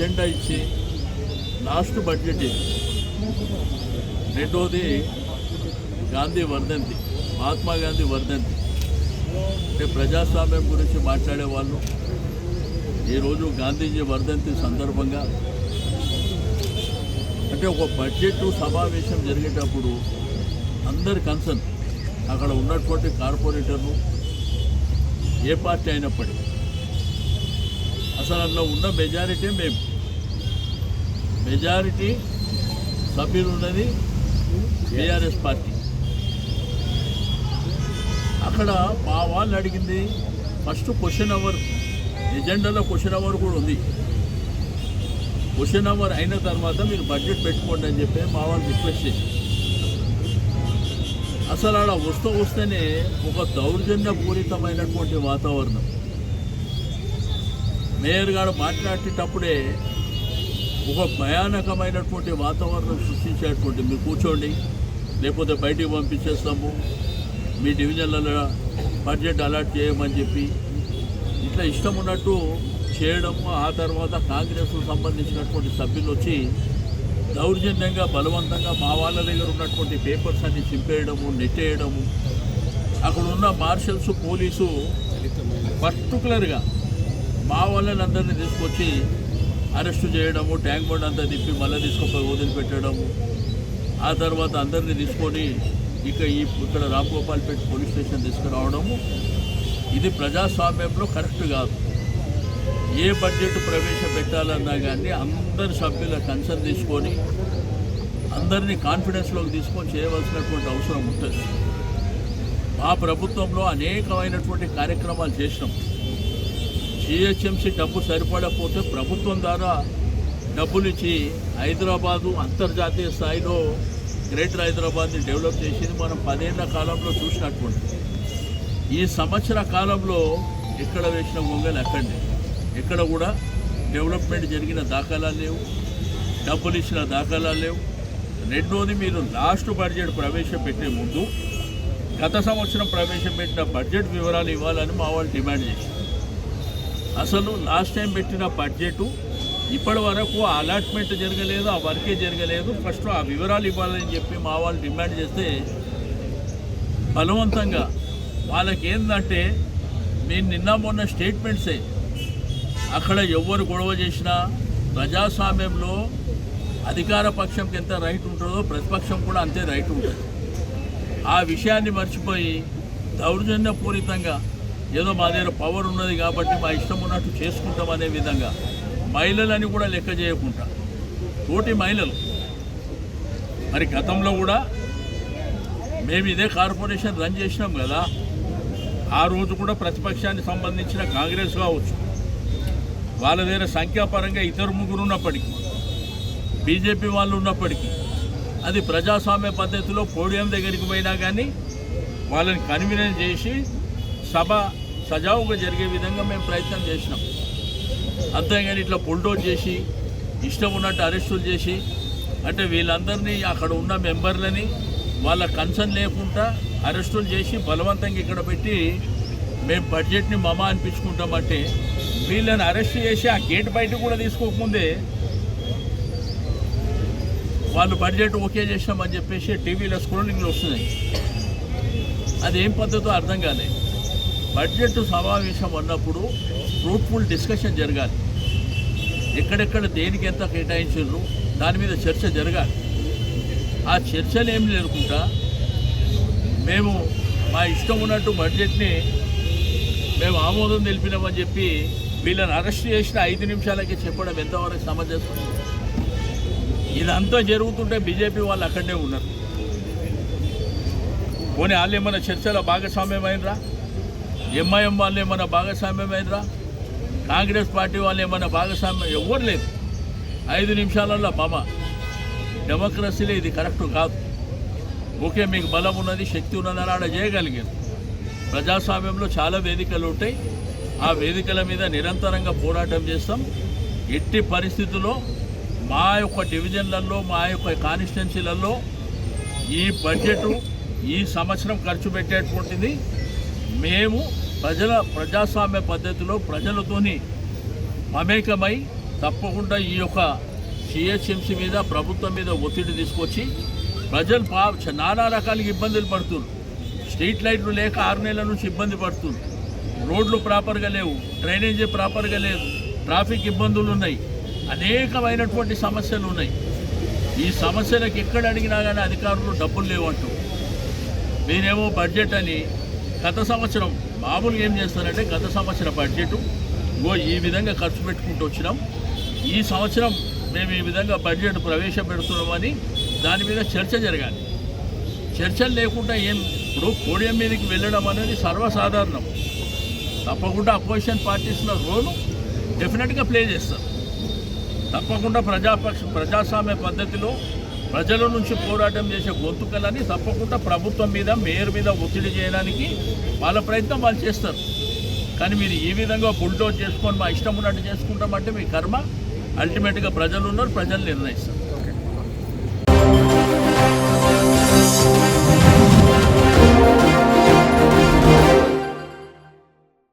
Agenda ఇచ్చి last budget ఇది. రెండోది గాంధీ వర్ధంతి మహాత్మా గాంధీ వర్ధంతి. అంటే ప్రజాస్వామ్యం గురించి మాట్లాడేవాళ్ళు ఈరోజు గాంధీజీ వర్ధంతి సందర్భంగా అంటే ఒక బడ్జెట్ సమావేశం జరిగేటప్పుడు అందరి కన్సర్న్ అక్కడ ఉన్నటువంటి కార్పొరేటర్లు ఏ పార్టీ అయినప్పటికీ. అసలు అందులో ఉన్న మెజారిటీ మేము. మెజారిటీ సభ్యులు ఉన్నది బీఆర్ఎస్ పార్టీ. అక్కడ మా వాళ్ళు అడిగింది ఫస్ట్ క్వశ్చన్ అవర్ ఎజెండాలో క్వశ్చన్ అవర్ కూడా ఉంది. క్వశ్చన్ అవర్ అయిన తర్వాత మీరు బడ్జెట్ పెట్టుకోండి అని చెప్పి మా వాళ్ళు రిక్వెస్ట్ చేసి అసలు అలా వస్తూ వస్తేనే ఒక దౌర్జన్యపూరితమైనటువంటి వాతావరణం. మేయర్ గారు మాట్లాడేటప్పుడే ఒక భయానకమైనటువంటి వాతావరణం సృష్టించేటువంటి మీరు కూర్చోండి లేకపోతే బయటికి పంపించేస్తాము. మీ డివిజన్లలో బడ్జెట్ అలాట్ చేయమని చెప్పి ఇట్లా ఇష్టం ఉన్నట్టు చేయడము ఆ తర్వాత కాంగ్రెస్కు సంబంధించినటువంటి సభ్యులు వచ్చి దౌర్జన్యంగా బలవంతంగా మా వాళ్ళ దగ్గర ఉన్నటువంటి పేపర్స్ అన్ని చింపేయడము నెట్టేయడము. అక్కడ ఉన్న మార్షల్స్ పోలీసు పర్టికులర్గా మా వాళ్ళని అందరినీ తీసుకొచ్చి అరెస్టు చేయడము ట్యాంక్ బండ్ అంతా తిప్పి మళ్ళీ తీసుకొని వదిలిపెట్టడము ఆ తర్వాత అందరినీ తీసుకొని ఇక ఈ ఇక్కడ రామ్గోపాల్పేట పోలీస్ స్టేషన్ తీసుకురావడము. ఇది ప్రజాస్వామ్యంలో కరెక్ట్ కాదు. ఏ బడ్జెట్ ప్రవేశపెట్టాలన్నా కానీ అందరి సభ్యుల కన్సర్న్ తీసుకొని అందరినీ కాన్ఫిడెన్స్లోకి తీసుకొని చేయవలసినటువంటి అవసరం ఉంటుంది. మా ప్రభుత్వంలో అనేకమైనటువంటి కార్యక్రమాలు చేసినాం. జిహెచ్ఎంసీ డబ్బు సరిపడకపోతే ప్రభుత్వం ద్వారా డబ్బులు ఇచ్చి హైదరాబాదు అంతర్జాతీయ స్థాయిలో గ్రేటర్ హైదరాబాద్ని డెవలప్ చేసింది మనం పదేళ్ళ కాలంలో చూసినటువంటి ఈ సంవత్సర కాలంలో ఎక్కడ వేసిన గొంగలు అక్కడనే ఎక్కడ కూడా డెవలప్మెంట్ జరిగిన దాఖలాలు లేవు. డబ్బులు ఇచ్చిన దాఖలాలు లేవు. రెండోది మీరు లాస్ట్ బడ్జెట్ ప్రవేశపెట్టే ముందు గత సంవత్సరం ప్రవేశపెట్టిన బడ్జెట్ వివరాలు ఇవ్వాలని మా వాళ్ళు డిమాండ్ చేశారు. అసలు లాస్ట్ టైం పెట్టిన బడ్జెట్ ఇప్పటి వరకు అలాట్మెంట్ జరగలేదు ఆ వర్కే జరగలేదు. ఫస్ట్ ఆ వివరాలు ఇవ్వాలని చెప్పి మా వాళ్ళు డిమాండ్ చేస్తే బలవంతంగా వాళ్ళకి ఏంటంటే మేము నిన్న మొన్న స్టేట్మెంట్సే. అక్కడ ఎవరు గొడవ చేసినా ప్రజాస్వామ్యంలో అధికార పక్షంకి ఎంత రైట్ ఉంటుందో ప్రతిపక్షం కూడా అంతే రైట్ ఉంటుంది. ఆ విషయాన్ని మర్చిపోయి దౌర్జన్యపూరితంగా ఏదో మా దగ్గర పవర్ ఉన్నది కాబట్టి మా ఇష్టం ఉన్నట్టు చేసుకుంటాం అనే విధంగా మహిళలని కూడా లెక్క చేయకుండా. తోటి మహిళలు. మరి గతంలో కూడా మేము ఇదే కార్పొరేషన్ రన్ చేసినాం కదా. ఆ రోజు కూడా ప్రతిపక్షానికి సంబంధించిన కాంగ్రెస్ కావచ్చు. వాళ్ళ దగ్గర సంఖ్యాపరంగా ఇద్దరు ముగ్గురు ఉన్నప్పటికీ బీజేపీ వాళ్ళు ఉన్నప్పటికీ అది ప్రజాస్వామ్య పద్ధతిలో పోడియం దగ్గరికి పోయినా కానీ వాళ్ళని కన్వీనెన్స్ చేసి సభ సజావుగా జరిగే విధంగా మేము ప్రయత్నం చేసినాం. అంతేగాని ఇట్లా పుల్డోజ్ చేసి ఇష్టం ఉన్నట్టు అరెస్టులు చేసి అంటే వీళ్ళందరినీ అక్కడ ఉన్న మెంబర్లని వాళ్ళ కన్సర్న్ లేకుండా అరెస్టులు చేసి బలవంతంగా ఇక్కడ పెట్టి మేము బడ్జెట్ని మమ అనిపించుకుంటామంటే వీళ్ళని అరెస్ట్ చేసి ఆ గేట్ బయట కూడా తీసుకోకముందే వాళ్ళు బడ్జెట్ ఓకే చేసినామని చెప్పేసి టీవీలో స్క్రోలింగ్లో వస్తున్నాయి. అది ఏం పద్ధతో అర్థం కాలేదు. బడ్జెట్ సమావేశం అన్నప్పుడు ఫ్రూట్ఫుల్ డిస్కషన్ జరగాలి. ఎక్కడెక్కడ దేనికి ఎంత కేటాయించారు దాని మీద చర్చ జరగాలి. ఆ చర్చలు ఏమి లేకుండా మేము మా ఇష్టం ఉన్నట్టు బడ్జెట్ని మేము ఆమోదం తెలిపినామని చెప్పి వీళ్ళని అరెస్ట్ చేసిన ఐదు నిమిషాలకే చెప్పడం ఎంతవరకు సమంజసం? ఇదంతా జరుగుతుంటే బీజేపీ వాళ్ళు అక్కడనే ఉన్నారు. పోనీ వాళ్ళు ఏమైనా చర్చలో భాగస్వామ్యమైనరా ఎంఐఎం వాళ్ళు ఏమైనా భాగస్వామ్యమైనరా కాంగ్రెస్ పార్టీ వాళ్ళు ఏమైనా భాగస్వామ్యం? ఎవ్వరు లేదు. ఐదు నిమిషాలలో మమ డెమోక్రసీలో ఇది కరెక్ట్ కాదు. ఓకే మీకు బలం ఉన్నది శక్తి ఉన్నదని ఆడ చేయగలిగారు. ప్రజాస్వామ్యంలో చాలా వేదికలు ఉంటాయి. ఆ వేదికల మీద నిరంతరంగా పోరాటం చేస్తాం. ఎట్టి పరిస్థితుల్లో మా యొక్క డివిజన్లలో మా యొక్క కాన్స్టిట్యున్సీలలో ఈ బడ్జెట్ ఈ సంవత్సరం ఖర్చు పెట్టేటువంటిది మేము ప్రజల ప్రజాస్వామ్య పద్ధతిలో ప్రజలతోని మమేకమై తప్పకుండా ఈ యొక్క సిహెచ్ఎంసీ మీద ప్రభుత్వం మీద ఒత్తిడి తీసుకొచ్చి ప్రజలు పా చ- నానా రకాల ఇబ్బందులు పడుతున్నారు. స్ట్రీట్ లైట్లు లేక ఆరు నెలల నుంచి ఇబ్బంది పడుతున్నారు. రోడ్లు ప్రాపర్గా లేవు డ్రైనేజీ ప్రాపర్గా లేదు ట్రాఫిక్ ఇబ్బందులు ఉన్నాయి అనేకమైనటువంటి సమస్యలు ఉన్నాయి. ఈ సమస్యలకు ఎక్కడ అడిగినా కానీ అధికారులు డబ్బులు లేవంటూ మీరేమో బడ్జెట్ అని గత సంవత్సరం మామూలుగా ఏం చేస్తారంటే గత సంవత్సరం బడ్జెట్ గో ఈ విధంగా ఖర్చు పెట్టుకుంటూ వచ్చినాం. ఈ సంవత్సరం మేము ఈ విధంగా బడ్జెట్ ప్రవేశపెడుతున్నామని దాని మీద చర్చ జరగాలి. చర్చలు లేకుండా ఏం ఇప్పుడు పోడియం మీదకి వెళ్ళడం అనేది సర్వసాధారణం. తప్పకుండా అపోజిషన్ పార్టీస్లో రోలు డెఫినెట్గా ప్లే చేస్తారు. తప్పకుండా ప్రజాపక్ష ప్రజాస్వామ్య పద్ధతిలో ప్రజల నుంచి పోరాటం చేసే గొంతుకలని తప్పకుండా ప్రభుత్వం మీద మేయర్ మీద ఒత్తిడి చేయడానికి వాళ్ళ ప్రయత్నం వాళ్ళు చేస్తారు. కానీ మీరు ఈ విధంగా బుల్డోజ్ చేసుకొని మా ఇష్టం ఉన్నట్టు చేసుకుంటామంటే మీ కర్మ. అల్టిమేట్గా ప్రజలు ఉన్నారు ప్రజలు నిర్ణయిస్తారు.